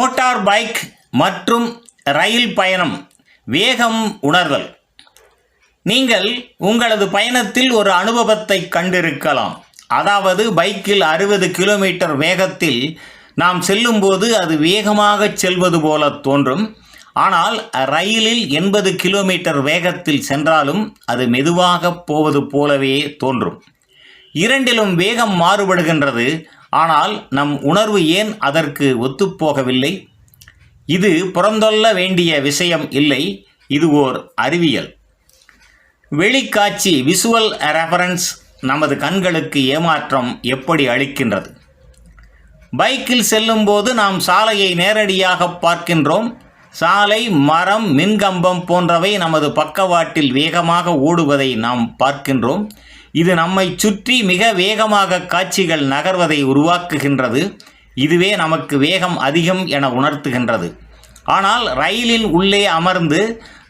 Motor bike மற்றும் ரயில் பயணம். வேகம் உணர்தல். நீங்கள் உங்களது பயணத்தில் ஒரு அனுபவத்தை கண்டிருக்கலாம். அதாவது பைக்கில் அறுபது கிலோமீட்டர் வேகத்தில் நாம் செல்லும்போது அது வேகமாக செல்வது போல தோன்றும். ஆனால் ரயிலில் எண்பது கிலோமீட்டர் வேகத்தில் சென்றாலும் அது மெதுவாக போவது போலவே தோன்றும். இரண்டிலும் வேகம் மாறுபடுகின்றது. ஆனால் நம் உணர்வு ஏன் அதற்கு ஒத்துப்போகவில்லை? இது புறந்தொல்ல வேண்டிய விஷயம் இல்லை இது ஓர் அறிவியல். வெளிக்காட்சி விசுவல் ரெஃபரன்ஸ் நமது கண்களுக்கு ஏமாற்றம் எப்படி அளிக்கின்றது? பைக்கில் செல்லும்போது நாம் சாலையை நேரடியாக பார்க்கின்றோம். சாலை மரம் மின்கம்பம் போன்றவை நமது பக்கவாட்டில் வேகமாக ஓடுவதை நாம் பார்க்கின்றோம். இது நம்மை சுற்றி மிக வேகமாக காட்சிகள் நகர்வதை உருவாக்குகின்றது. இதுவே நமக்கு வேகம் அதிகம் என உணர்த்துகின்றது. ஆனால் ரயிலின் உள்ளே அமர்ந்து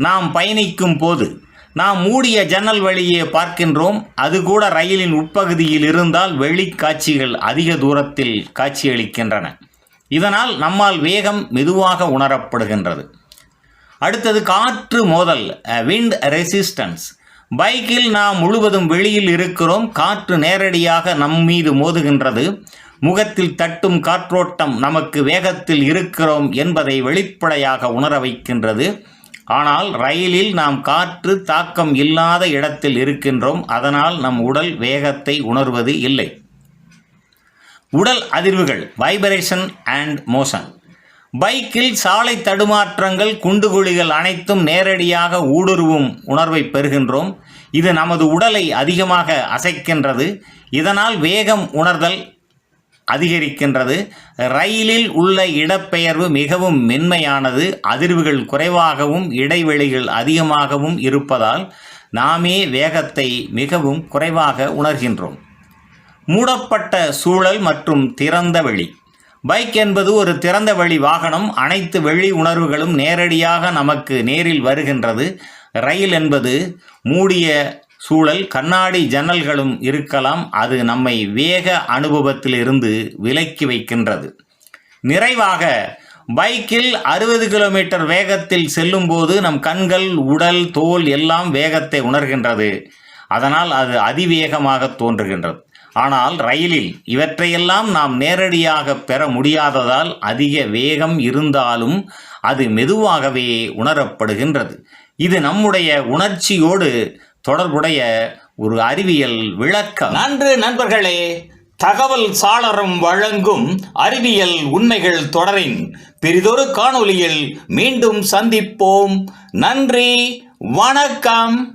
நாம் பயணிக்கும் போது நாம் மூடிய ஜன்னல் வழியே பார்க்கின்றோம். அது கூட ரயிலின் உட்பகுதியில் இருந்தால் வெளிக்காட்சிகள் அதிக தூரத்தில் காட்சியளிக்கின்றன. இதனால் நம்மால் வேகம் மெதுவாக உணரப்படுகின்றது. அடுத்தது காற்று மோதல் விண்ட் ரெசிஸ்டன்ஸ் பைக்கில் நாம் முழுவதும் வெளியில் இருக்கிறோம். காற்று நேரடியாக நம் மீது மோதுகின்றது. முகத்தில் தட்டும் காற்றோட்டம் நமக்கு வேகத்தில் இருக்கிறோம் என்பதை வெளிப்படையாக உணர வைக்கின்றது. ஆனால் ரயிலில் நாம் காற்று தாக்கம் இல்லாத இடத்தில் இருக்கின்றோம். அதனால் நம் உடல் வேகத்தை உணர்வது இல்லை. உடல் அதிர்வுகள் வைப்ரேஷன் அண்ட் மோஷன் பைக்கில் சாலை தடுமாற்றங்கள் குண்டுகுழிகள் அனைத்தும் நேரடியாக ஊடுருவும் உணர்வை பெறுகின்றோம். இது நமது உடலை அதிகமாக அசைக்கின்றது. இதனால் வேகம் உணர்தல் அதிகரிக்கின்றது. ரயிலில் உள்ள இடப்பெயர்வு மிகவும் மென்மையானது. அதிர்வுகள் குறைவாகவும் இடைவெளிகள் அதிகமாகவும் இருப்பதால் நாமே வேகத்தை மிகவும் குறைவாக உணர்கின்றோம். மூடப்பட்ட சூழல் மற்றும் திறந்த வெளி. பைக் என்பது ஒரு திறந்த வழி வாகனம். அனைத்து வெளி உணர்வுகளும் நேரடியாக நமக்கு நேரில் வருகின்றது. ரயில் என்பது மூடிய சூழல் கண்ணாடி ஜன்னல்களும் இருக்கலாம். அது நம்மை வேக அனுபவத்திலிருந்து விலக்கி வைக்கின்றது. நிறைவாக பைக்கில் அறுபது கிலோமீட்டர் வேகத்தில் செல்லும்போது நம் கண்கள் உடல் தோல் எல்லாம் வேகத்தை உணர்கின்றது. அதனால் அது அதிவேகமாக தோன்றுகின்றது. ஆனால் ரயிலில் இவற்றையெல்லாம் நாம் நேரடியாக பெற முடியாததால் அதிக வேகம் இருந்தாலும் அது மெதுவாகவே உணரப்படுகின்றது. இது நம்முடைய உணர்ச்சியோடு தொடர்புடைய ஒரு அறிவியல் விளக்கம். நன்று நண்பர்களே தகவல் சாளரம் வழங்கும் அறிவியல் உண்மைகள் தொடரின் பெரிதொரு காணொளியில் மீண்டும் சந்திப்போம். நன்றி வணக்கம்.